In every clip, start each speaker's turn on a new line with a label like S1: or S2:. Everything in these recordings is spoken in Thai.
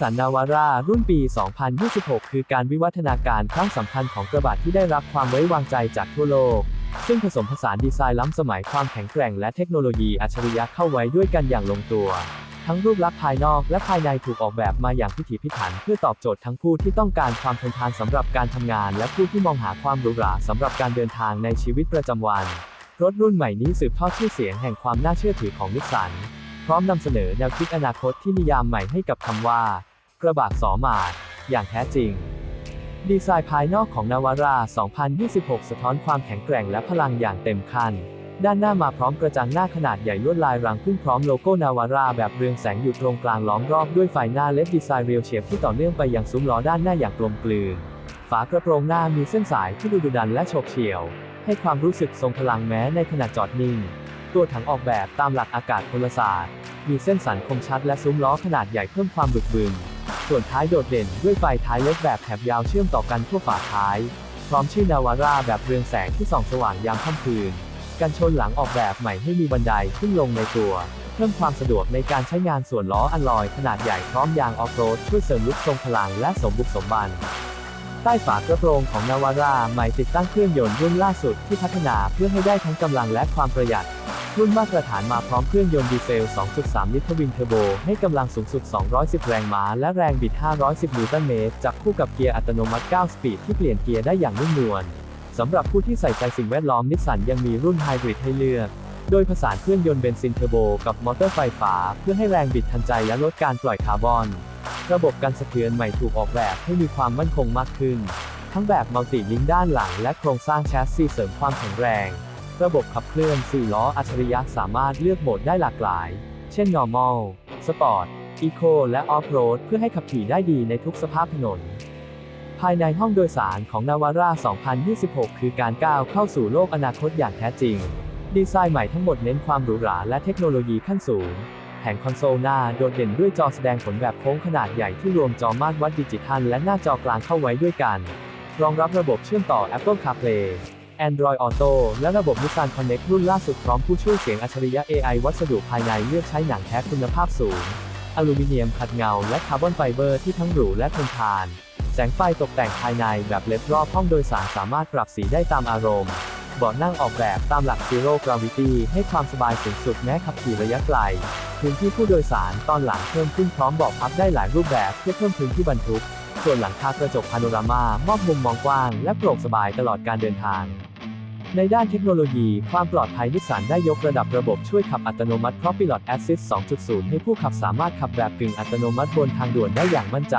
S1: สันนาวาร่ารุ่นปี 2026 คือการวิวัฒนาการครั้งสำคัญของกระบะที่ได้รับความไว้วางใจจากทั่วโลก ซึ่งผสมผสานดีไซน์ล้ำสมัยความแข็งแกร่งและเทคโนโลยีอัจฉริยะเข้าไว้ด้วยกันอย่างลงตัว ทั้งรูปลักษณ์ภายนอกและภายในถูกออกแบบมาอย่างพิถีพิถัน เพื่อตอบโจทย์ทั้งผู้ที่ต้องการความทนทานสำหรับการทำงาน และผู้ที่มองหาความหรูหราสำหรับการเดินทางในชีวิตประจำวัน รถรุ่นใหม่นี้สืบทอดชื่อเสียงแห่งความน่าเชื่อถือของนิสสันพร้อมนำเสนอแนวคิดอนาคตที่นิยามใหม่ให้กับคำว่า กระบะสอมาดอย่างแท้จริง ดีไซน์ภายนอกของนาวาร่า2026 สะท้อนความแข็งแกร่งและพลังอย่างเต็มขั้นด้านหน้ามาพร้อมกระจังหน้าขนาดใหญ่ลวดลายรังพึ่งพร้อมโลโก้นาวาราแบบเรืองแสงอยู่ตรงกลางล้อมรอบด้วยไฟหน้าเลดดีไซน์เรียวเชฟที่ต่อเนื่องไปยังซุ้มล้อด้านหน้าอย่างกลมกลืน ฝากระโปรงหน้ามีเส้นสายที่ดูดุดันและโฉบเฉี่ยว ให้ความรู้สึกทรงพลังแม้ในขณะจอดนิ่ง ตัวถังออกแบบตามหลักอากาศพลศาสตร์มีเส้นสันคมชัดและซุ้มล้อขนาดใหญ่เพิ่มความบึกบึน ส่วนท้ายโดดเด่นด้วยไฟท้ายเล็กแบบแถบยาวเชื่อมต่อกันทั่วฝาท้าย พร้อมชื่อนาวาร่าแบบเรืองแสงที่ส่องสว่างยามค่ำคืน กันชนหลังออกแบบใหม่ให้มีบันไดขึ้นลงในตัว เพิ่มความสะดวกในการใช้งานส่วนล้ออัลลอย ขนาดใหญ่พร้อมยางออฟโรดช่วยเสริมลุกทรงพลังและสมบุกสมบันใต้ฝากระโปรงของนาวาร่าใหม่ติดตั้งเครื่องยนต์รุ่นล่าสุดที่พัฒนาเพื่อให้ได้ทั้งกำลังและความประหยัด รุ่นมาตรฐานมาพร้อมเครื่องยนต์ดีเซล 2.3 ลิตรทวินเทอร์โบ ให้กำลังสูงสุด 210 แรงม้า และแรงบิด 510 นิวตันเมตร จับคู่กับเกียร์อัตโนมัติ 9 สปีดที่เปลี่ยนเกียร์ได้อย่างนุ่มนวล สำหรับผู้ที่ใส่ใจสิ่งแวดล้อมนิสสันยังมีรุ่นไฮบริดให้เลือก โดยผสานเครื่องยนต์เบนซินเทอร์โบกับมอเตอร์ไฟฟ้า เพื่อให้แรงบิดทันใจและลดการปล่อยคาร์บอน ระบบการสะเทือนใหม่ถูกออกแบบให้มีความมั่นคงมากขึ้น ทั้งแบบมัลติลิงด้านหลัง และโครงสร้างแชสซีเสริมความแข็งแรง ระบบขับเคลื่อน4ล้ออัจฉริยะสามารถเลือกโหมดได้หลากหลาย เช่น normal sport eco และ off road เพื่อให้ขับขี่ได้ดีในทุกสภาพถนน ภายในห้องโดยสารของนาวาร่า2026 คือการก้าวเข้าสู่โลกอนาคตอย่างแท้จริง ดีไซน์ใหม่ทั้งหมดเน้นความหรูหราและเทคโนโลยีขั้นสูง แผงคอนโซลหน้าโดดเด่นด้วยจอแสดงผลแบบโค้งขนาดใหญ่ที่รวมจอมาตรวัดดิจิทัลและหน้าจอกลางเข้าไว้ด้วยกัน รองรับระบบเชื่อมต่อ Apple CarPlay Android Auto และระบบ Nissan Connect รุ่นล่าสุดพร้อมผู้ช่วยเสียงอัจฉริยะ AI วัสดุภายในเลือกใช้หนังแท้คุณภาพสูง อลูมิเนียมขัดเงา และคาร์บอนไฟเบอร์ที่ทั้งหรูและทนทาน แสงไฟตกแต่งภายในแบบเล็ดรอบห้องโดยสารสามารถปรับสีได้ตามอารมณ์เบาะนั่งออกแบบตามหลัก Zero Gravity ให้ความสบายสูงสุดแม้ขับขี่ระยะไกล พื้นที่ผู้โดยสารตอนหลังเพิ่มขึ้นพร้อมเบาะพับได้หลายรูปแบบเพื่อเพิ่มพื้นที่บรรทุก ส่วนหลังคากระจกพาโนรามามอบมุมมองกว้าง และโปร่งสบายตลอดการเดินทาง ในด้านเทคโนโลยี ความปลอดภัยนิสสันได้ยกระดับระบบช่วยขับอัตโนมัติ Copilot Assist 2.0 ให้ผู้ขับสามารถขับแบบกึ่งอัตโนมัติบนทางด่วนได้อย่างมั่นใจ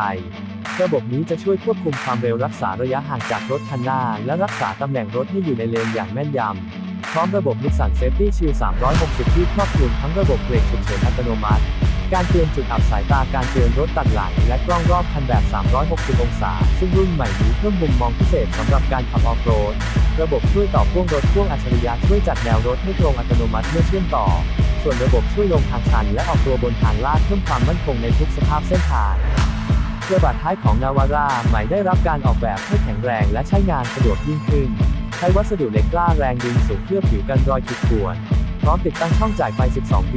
S1: ระบบนี้จะช่วยควบคุมความเร็วรักษาระยะห่างจากรถคันหน้า และรักษาตำแหน่งรถให้อยู่ในเลนอย่างแม่นยำพร้อมระบบ Nissan Safety Shield 360 ที่ครอบคลุมทั้งระบบเบรกฉุกเฉินอัตโนมัติ การเตือนจุดอับสายตาการเตือนรถตัดหลังและกล้องรอบคันแบบ 360 องศา ซึ่งรุ่นใหม่นี้เพิ่มมุมมองพิเศษสำหรับการขับออฟโรด ระบบช่วยต่อพ่วงรถพ่วงอัจฉริยะช่วยจัดแนวรถให้ตรงอัตโนมัติเมื่อเชื่อมต่อ ส่วนระบบช่วยลงทางชันและออกตัวบนทางลาดเพิ่มความมั่นคงในทุกสภาพเส้นทางกระบะท้ายของนาวาร่าใหม่ได้รับการออกแบบให้แข็งแรงและใช้งานสะดวกยิ่งขึ้น ใช้วัสดุเหล็กกล้าแรงดึงสูงเพื่อผิวกันรอยขีดข่วน พร้อมติดตั้งช่องจ่ายไฟ 12 B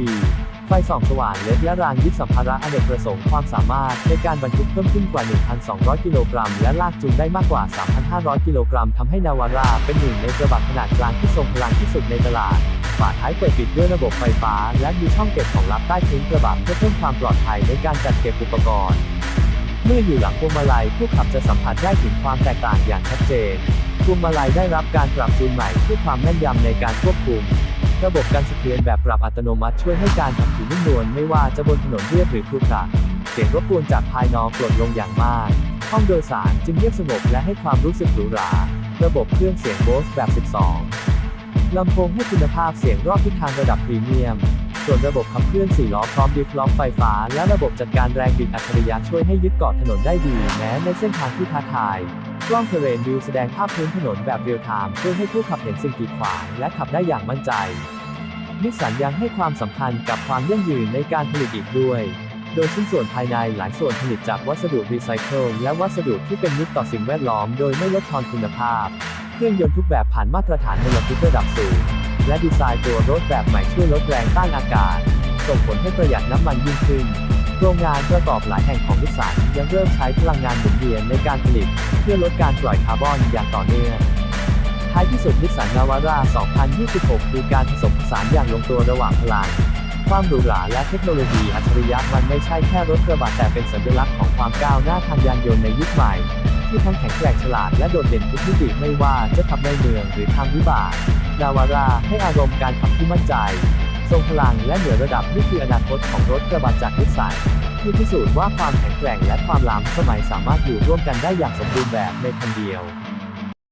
S1: ไฟส่องสว่างเล็ดและรางยึดสัมภาระอเนกประสงค์ความสามารถในการบรรทุกเพิ่มขึ้นกว่า 1,200 กิโลกรัม และลากจูงได้มากกว่า 3,500 กิโลกรัมทำให้นาวาราเป็นหนึ่งในกระบะขนาดกลางที่ทรงพลังที่สุดในตลาดฝาท้ายเปิดปิดด้วยระบบไฟฟ้า และมีช่องเก็บของลับใต้พื้นกระบะเพื่อเพิ่มความปลอดภัยในการจัดเก็บอุปกรณ์ เมื่ออยู่หลังพวงมาลัยผู้ขับจะสัมผัสได้ถึงความแตกต่างอย่างชัดเจนพวงมาลัยได้รับการปรับจูนใหม่เพื่อความแม่นยำในการควบคุม ระบบการสะเทือนแบบปรับอัตโนมัติช่วยให้การขับขี่นุ่มนวลไม่ว่าจะบนถนนเรียบหรือครุขระเสียงรบกวนจากภายนอกลดลงอย่างมาก ห้องโดยสารจึงเงียบสงบและให้ความรู้สึกหรูหรา ระบบเครื่องเสียงโบสแบบ 12 ลำโพงให้คุณภาพเสียงรอบทิศทางระดับพรีเมียม ส่วนระบบขับเคลื่อน4ล้อพร้อมดิฟล็อกไฟฟ้า และระบบจัดการแรงบิดอัจฉริยะช่วยให้ยึดเกาะถนนได้ดีแม้ในเส้นทางที่ท้าทายกล้องเทเรนวิวแสดงภาพพื้นถนนแบบเรียลไทม์ช่วยให้ผู้ขับเห็นสิ่งกีดขวางและขับได้อย่างมั่นใจ นิสสันยังให้ความสำคัญกับความยั่งยืนในการผลิตอีกด้วย โดยชิ้นส่วนภายในหลายส่วนผลิตจากวัสดุรีไซเคิลและวัสดุที่เป็นมิตรต่อสิ่งแวดล้อมโดยไม่ลดทอนคุณภาพ เครื่องยนต์ทุกแบบผ่านมาตรฐานมลพิษระดับสูง และดีไซน์ตัวรถแบบใหม่ช่วยลดแรงต้านอากาศ ส่งผลให้ประหยัดน้ำมันยิ่งขึ้นโรงงานประกอบหลายแห่งของนิสสันยังเริ่มใช้พลังงานหมุนเวียนในการผลิต เพื่อลดการปล่อยคาร์บอนอย่างต่อเนื่อง ท้ายที่สุดนิสสันนาวาร่า 2026 คือการผสมผสานอย่างลงตัวระหว่างพลังความหรูหราและเทคโนโลยีอัจฉริยะมันไม่ใช่แค่รถกระบะแต่เป็นสัญลักษณ์ของความก้าวหน้าทางยานยนต์ในยุคใหม่ ที่ทั้งแข็งแกร่งฉลาดและโดดเด่นทุกมิติไม่ว่าจะขับในเมืองหรือทางวิบากนาวาร่าให้อารมณ์การขับที่มั่นใจ ทรงพลังและเหนือระดับนี่คืออนาคตของรถกระบะจากนิสสันที่พิสูจน์ว่าความแข็งแกร่งและความล้ำสมัยสามารถอยู่ร่วมกันได้อย่างสมบูรณ์แบบในคันเดียว